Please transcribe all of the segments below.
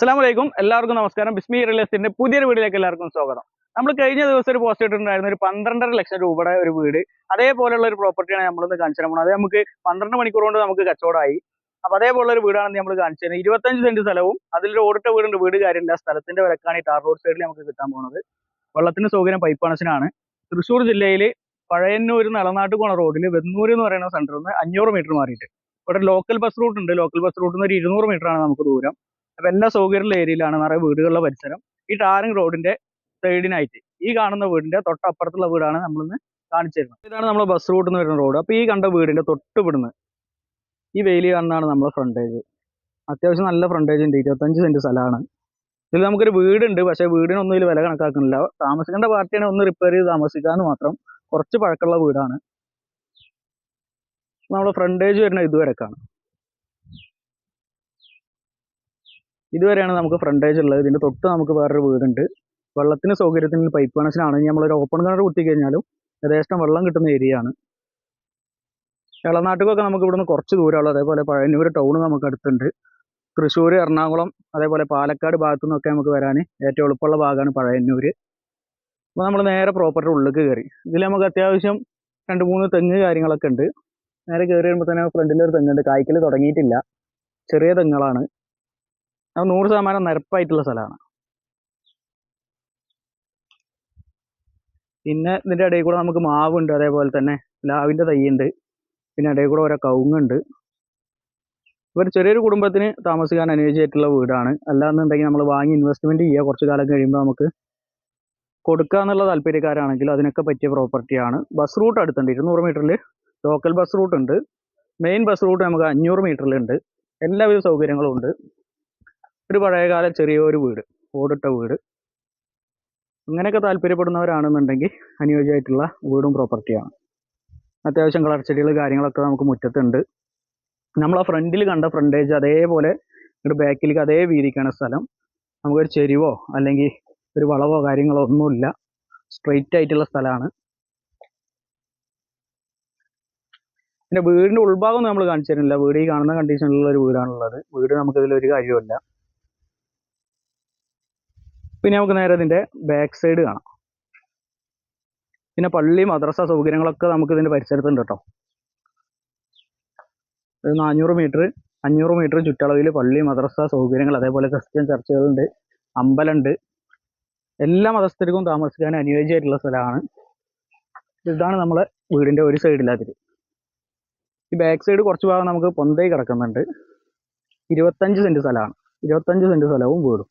അസ്സലാമലൈക്കും. എല്ലാവർക്കും നമസ്കാരം. ബിസ്മി റിയൽ എസ്റ്റേറ്റിന്റെ പുതിയൊരു വീഡിയോയിലേക്ക് എല്ലാവർക്കും സ്വാഗതം. നമ്മൾ കഴിഞ്ഞ ദിവസം ഒരു പോസ്റ്റ് ഇട്ടിട്ടുണ്ടായിരുന്ന ഒരു പന്ത്രണ്ടര ലക്ഷം രൂപയുടെ ഒരു വീട്. അതേപോലെയുള്ള ഒരു പ്രോപ്പർട്ടിയാണ് നമ്മളിന്ന് കാണിച്ചു പോകുന്നത്. അത് നമുക്ക് പന്ത്രണ്ട് മണിക്കൂർ കൊണ്ട് നമുക്ക് കച്ചവടമായി. അപ്പൊ അതേപോലുള്ള ഒരു വീടാണ് നമ്മൾ കാണിച്ചു തരുന്നത്. ഇരുപത്തഞ്ച് സെന്റ് സ്ഥലവും അതിലൊരു ഓടിട്ട വീടുണ്ട്. വീട് കാര്യമില്ല. സ്ഥലത്തിന്റെ വിലക്കാണ് ഈ ടാർ റോഡ് സൈഡിൽ നമുക്ക് കിട്ടാൻ പോകുന്നത്. വെള്ളത്തിന് സൗകര്യം പൈപ്പ് കണക്ഷനാണ് തൃശ്ശൂർ ജില്ലയിൽ പഴയന്നൂർ നളനാട്ട് പോണ റോഡിൽ വെന്നൂർ എന്ന് പറയുന്ന സെന്ററിൽ നിന്ന് അഞ്ഞൂറ് മീറ്റർ മാറിയിട്ട്. ഇവിടെ ലോക്കൽ ബസ് റൂട്ട് ഉണ്ട്. ലോക്കൽ ബസ് റൂട്ടിൽ നിന്ന് ഒരു ഇരുന്നൂറ് ആണ് നമുക്ക് ദൂരം. അപ്പൊ എല്ലാ സൗകര്യമുള്ള ഏരിയയിലാണ് നിറയെ വീടുകളുടെ പരിസരം. ഈ ടാറിംഗ് റോഡിന്റെ സൈഡിനായിട്ട് ഈ കാണുന്ന വീടിന്റെ തൊട്ടപ്പുറത്തുള്ള വീടാണ് നമ്മളിന്ന് കാണിച്ചു തരുന്നത് ഇതാണ് നമ്മൾ ബസ് റൂട്ടിൽ നിന്ന് വരുന്ന റോഡ്. അപ്പൊ ഈ കണ്ട വീടിന്റെ തൊട്ട് വിടുന്ന് ഈ വെയിൽ കാണുന്നതാണ് നമ്മുടെ ഫ്രണ്ടേജ് അത്യാവശ്യം നല്ല ഫ്രണ്ടേജ് ഉണ്ട്. ഇരുപത്തഞ്ച് സെന്റ് സ്ഥലമാണ്. ഇതിൽ നമുക്കൊരു വീടുണ്ട്. പക്ഷേ വീടിനൊന്നും ഇതിൽ വില കണക്കാക്കുന്നില്ല. താമസിക്കേണ്ട പാർട്ടിയാണ് ഒന്ന് റിപ്പയർ ചെയ്ത് താമസിക്കാന്ന് മാത്രം കുറച്ച് പഴക്കമുള്ള വീടാണ്. നമ്മുടെ ഫ്രണ്ടേജ് വരുന്ന ഇതുവരെക്കാണ്. ഇതുവരെയാണ് നമുക്ക് ഫ്രണ്ടേജ് ഉള്ളത്. ഇതിന്റെ തൊട്ട് നമുക്ക് വേറൊരു വീടുണ്ട്. വെള്ളത്തിന് സൗകര്യത്തിന് പൈപ്പ് കണക്ഷനാണ് നമ്മളൊരു ഓപ്പൺ കിണർ കുത്തി കഴിഞ്ഞാലും ഏകദേശം വെള്ളം കിട്ടുന്ന ഏരിയ ആണ്. ഇളനാട്ടുകൊക്കെ നമുക്ക് ഇവിടുന്ന് കുറച്ച് ദൂരമുള്ളൂ അതേപോലെ പഴയന്നൂർ ടൗൺ നമുക്ക് അടുത്തുണ്ട്. തൃശ്ശൂർ എറണാകുളം അതേപോലെ പാലക്കാട് ഭാഗത്തു നിന്നൊക്കെ നമുക്ക് വരാൻ ഏറ്റവും എളുപ്പമുള്ള ഭാഗമാണ് പഴയന്നൂർ അപ്പോൾ നമ്മൾ നേരെ പ്രോപ്പർട്ടി ഉള്ളിലേക്ക് കയറി. ഇതിൽ നമുക്ക് അത്യാവശ്യം രണ്ട് മൂന്ന് തെങ്ങ് കാര്യങ്ങളൊക്കെ ഉണ്ട്. നേരെ കയറി വരുമ്പോൾ തന്നെ ഫ്രണ്ടിലൊരു തെങ്ങുണ്ട്. കായ്ക്കൽ തുടങ്ങിയിട്ടില്ല. ചെറിയ തെങ്ങുകളാണ്. അത് നൂറ് ശതമാനം നിരപ്പായിട്ടുള്ള സ്ഥലമാണ്. പിന്നെ ഇതിന്റെ ഇടയിൽ കൂടെ നമുക്ക് മാവുണ്ട് അതേപോലെ തന്നെ ലാവിന്റെ തൈയുണ്ട്. പിന്നെ ഇടയിൽ കൂടെ ഓരോ കവുങ്ങുണ്ട്. ഒരു ചെറിയൊരു കുടുംബത്തിന് താമസിക്കാൻ അനുയോജ്യമായിട്ടുള്ള വീടാണ്. അല്ലാന്നുണ്ടെങ്കിൽ നമ്മൾ വാങ്ങി ഇൻവെസ്റ്റ്മെന്റ് ചെയ്യുക കുറച്ച് കാലം കഴിയുമ്പോൾ നമുക്ക് കൊടുക്കുക എന്നുള്ള താല്പര്യക്കാരാണെങ്കിൽ അതിനൊക്കെ പറ്റിയ പ്രോപ്പർട്ടിയാണ് ബസ് റൂട്ട് അടുത്തുണ്ട്. ഇരുന്നൂറ് മീറ്ററിൽ ലോക്കൽ ബസ് റൂട്ട് ഉണ്ട്. മെയിൻ ബസ് റൂട്ട് നമുക്ക് അഞ്ഞൂറ് മീറ്ററിലുണ്ട് എല്ലാവിധ സൗകര്യങ്ങളും ഉണ്ട്. ഒരു പഴയകാല ചെറിയൊരു വീട് ഓടിട്ട വീട്. അങ്ങനെയൊക്കെ താല്പര്യപ്പെടുന്നവരാണെന്നുണ്ടെങ്കിൽ അനുയോജ്യമായിട്ടുള്ള വീടും പ്രോപ്പർട്ടിയാണ് അത്യാവശ്യം കളർ ചെടികൾ കാര്യങ്ങളൊക്കെ നമുക്ക് മുറ്റത്തുണ്ട്. നമ്മൾ ആ ഫ്രണ്ടിൽ കണ്ട ഫ്രണ്ടേജ് അതേപോലെ ഇങ്ങോട്ട് ബാക്കിലേക്ക് അതേ വീതിക്കാണ് സ്ഥലം. നമുക്കൊരു ചെരിവോ അല്ലെങ്കിൽ ഒരു വളവോ കാര്യങ്ങളോ ഒന്നുമില്ല. സ്ട്രെയിറ്റ് ആയിട്ടുള്ള സ്ഥലമാണ്. പിന്നെ വീടിന്റെ ഉൾഭാഗം നമ്മൾ കാണിച്ചു തരുന്നില്ല. വീട് ഈ കാണുന്ന കണ്ടീഷനിലുള്ള ഒരു വീടാണുള്ളത്. വീട് നമുക്കിതിലൊരു കാര്യമില്ല പിന്നെ നമുക്ക് നേരെ ഇതിന്റെ ബാക്ക് സൈഡ് കാണാം. പിന്നെ പള്ളി മദ്രസ സൗകര്യങ്ങളൊക്കെ നമുക്ക് ഇതിന്റെ പരിസരത്തുണ്ട് കേട്ടോ ഒരു നാനൂറ് മീറ്റർ അഞ്ഞൂറ് മീറ്റർ ചുറ്റളവിൽ പള്ളി മദ്രസ സൗകര്യങ്ങൾ അതേപോലെ ക്രിസ്ത്യൻ ചർച്ചുകളുണ്ട് അമ്പലമുണ്ട്. എല്ലാ മതസ്ഥർക്കും താമസിക്കാൻ അനുയോജ്യമായിട്ടുള്ള സ്ഥലമാണ്. ഇതാണ് നമ്മളെ വീടിന്റെ ഒരു സൈഡിലതിൽ ഈ ബാക്ക് സൈഡ് കുറച്ച് ഭാഗം നമുക്ക് പൊന്തയിൽ കിടക്കുന്നുണ്ട്. ഇരുപത്തഞ്ച് സെന്റ് സ്ഥലമാണ്. ഇരുപത്തഞ്ച് സെന്റ് സ്ഥലവും വീടും.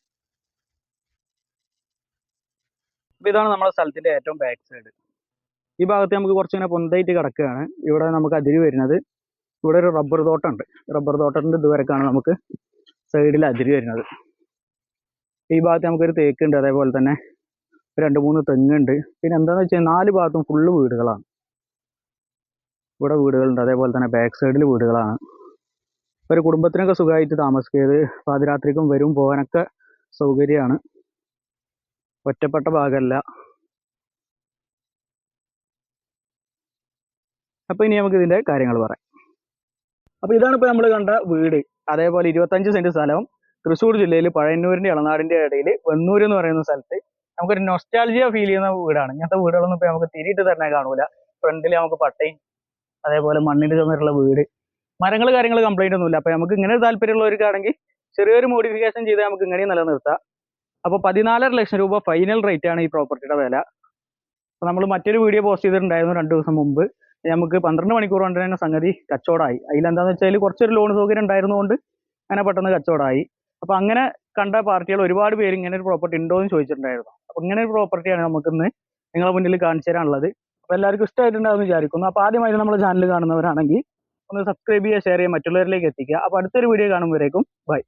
അപ്പൊ ഇതാണ് നമ്മുടെ സ്ഥലത്തിന്റെ ഏറ്റവും ബാക്ക് സൈഡ് ഈ ഭാഗത്ത് നമുക്ക് കുറച്ച് ഇങ്ങനെ പൊന്തയിട്ട് കിടക്കുകയാണ്. ഇവിടെ നമുക്ക് അതിര് വരുന്നത്. ഇവിടെ ഒരു റബ്ബർ തോട്ടമുണ്ട്. റബ്ബർ തോട്ടത്തിന്റെ ഇതുവരെക്കാണ് നമുക്ക് സൈഡിൽ അതിര് വരുന്നത്. ഈ ഭാഗത്ത് നമുക്കൊരു തേക്കുണ്ട് അതേപോലെ തന്നെ രണ്ട് മൂന്ന് തെങ്ങുണ്ട്. പിന്നെ എന്താണെന്ന് വെച്ചാൽ നാല് ഭാഗത്തും ഫുള്ള് വീടുകളാണ്. ഇവിടെ വീടുകളുണ്ട് അതേപോലെ തന്നെ ബാക്ക് സൈഡിൽ വീടുകളാണ്. ഒരു കുടുംബത്തിനൊക്കെ സുഖമായിട്ട് താമസിക്കരുത്. പാതിരാത്രിക്കും വരും പോകാനൊക്കെ സൗകര്യമാണ്. ഒറ്റപ്പെട്ട ഭാഗമല്ല. അപ്പോൾ ഇനി നമുക്ക് ഇതിന്റെ കാര്യങ്ങൾ പറയാം. അപ്പോൾ ഇതാണ് ഇപ്പൊ നമ്മൾ കണ്ട വീട്. അതേപോലെ ഇരുപത്തഞ്ച് സെന്റ് സ്ഥലവും തൃശ്ശൂർ ജില്ലയിൽ പഴയന്നൂരിന്റെ ഇളനാടിന്റെ ഇടയിൽ വെന്നൂർ എന്ന് പറയുന്ന സ്ഥലത്ത് നമുക്കൊരു നൊസ്റ്റാൾജിയ ഫീൽ ചെയ്യുന്ന വീടാണ്. ഇങ്ങനത്തെ വീടുകളൊന്നും ഇപ്പൊ നമുക്ക് തിരിയിട്ട് തന്നെ കാണൂല. ഫ്രണ്ടിൽ നമുക്ക് പട്ടയും അതേപോലെ മണ്ണിൽ ചെന്നിട്ടുള്ള വീട്. മരങ്ങൾ കാര്യങ്ങൾ കംപ്ലൈന്റ് ഒന്നുമില്ല. അപ്പൊ നമുക്ക് ഇങ്ങനെ താല്പര്യമുള്ളവർക്കാണെങ്കിൽ ചെറിയൊരു മോഡിഫിക്കേഷൻ ചെയ്താൽ നമുക്ക് ഇങ്ങനെയും നിലനിർത്താം. അപ്പൊ പതിനാലര ലക്ഷം രൂപ ഫൈനൽ റേറ്റ് ആണ് ഈ പ്രോപ്പർട്ടിയുടെ വില. അപ്പോൾ നമ്മൾ മറ്റൊരു വീഡിയോ പോസ്റ്റ് ചെയ്തിട്ടുണ്ടായിരുന്നു രണ്ട് ദിവസം മുമ്പ്. നമുക്ക് പന്ത്രണ്ട് മണിക്കൂർ കൊണ്ട് തന്നെ സംഗതി കച്ചവടമായി അതിലെന്താണെന്ന് വെച്ചാൽ കുറച്ചൊരു ലോൺ സൗകര്യം ഉണ്ടായിരുന്നുകൊണ്ട് അങ്ങനെ പെട്ടെന്ന് കച്ചവടമായി അപ്പോൾ അങ്ങനെ കണ്ട പാർട്ടികൾ ഒരുപാട് പേര് ഇങ്ങനെ ഒരു പ്രോപ്പർട്ടി ഉണ്ടോ എന്ന് ചോദിച്ചിട്ടുണ്ടായിരുന്നു. അപ്പോൾ ഇങ്ങനെ ഒരു പ്രോപ്പർട്ടിയാണ് നമുക്കിന്ന് നിങ്ങളെ മുന്നിൽ കാണിച്ചു തരാനുള്ളത്. അപ്പൊ എല്ലാവർക്കും ഇഷ്ടമായിട്ടുണ്ടാവും വിചാരിക്കുന്നു. അപ്പോൾ ആദ്യമായിട്ട് നമ്മുടെ ചാനൽ കാണുന്നവരാണെങ്കിൽ ഒന്ന് സബ്സ്ക്രൈബ് ചെയ്യുക ഷെയർ ചെയ്യുക മറ്റുള്ളവരിലേക്ക് എത്തിക്കുക. അപ്പോൾ അടുത്തൊരു വീഡിയോ കാണുമ്പോഴേക്കും ബൈ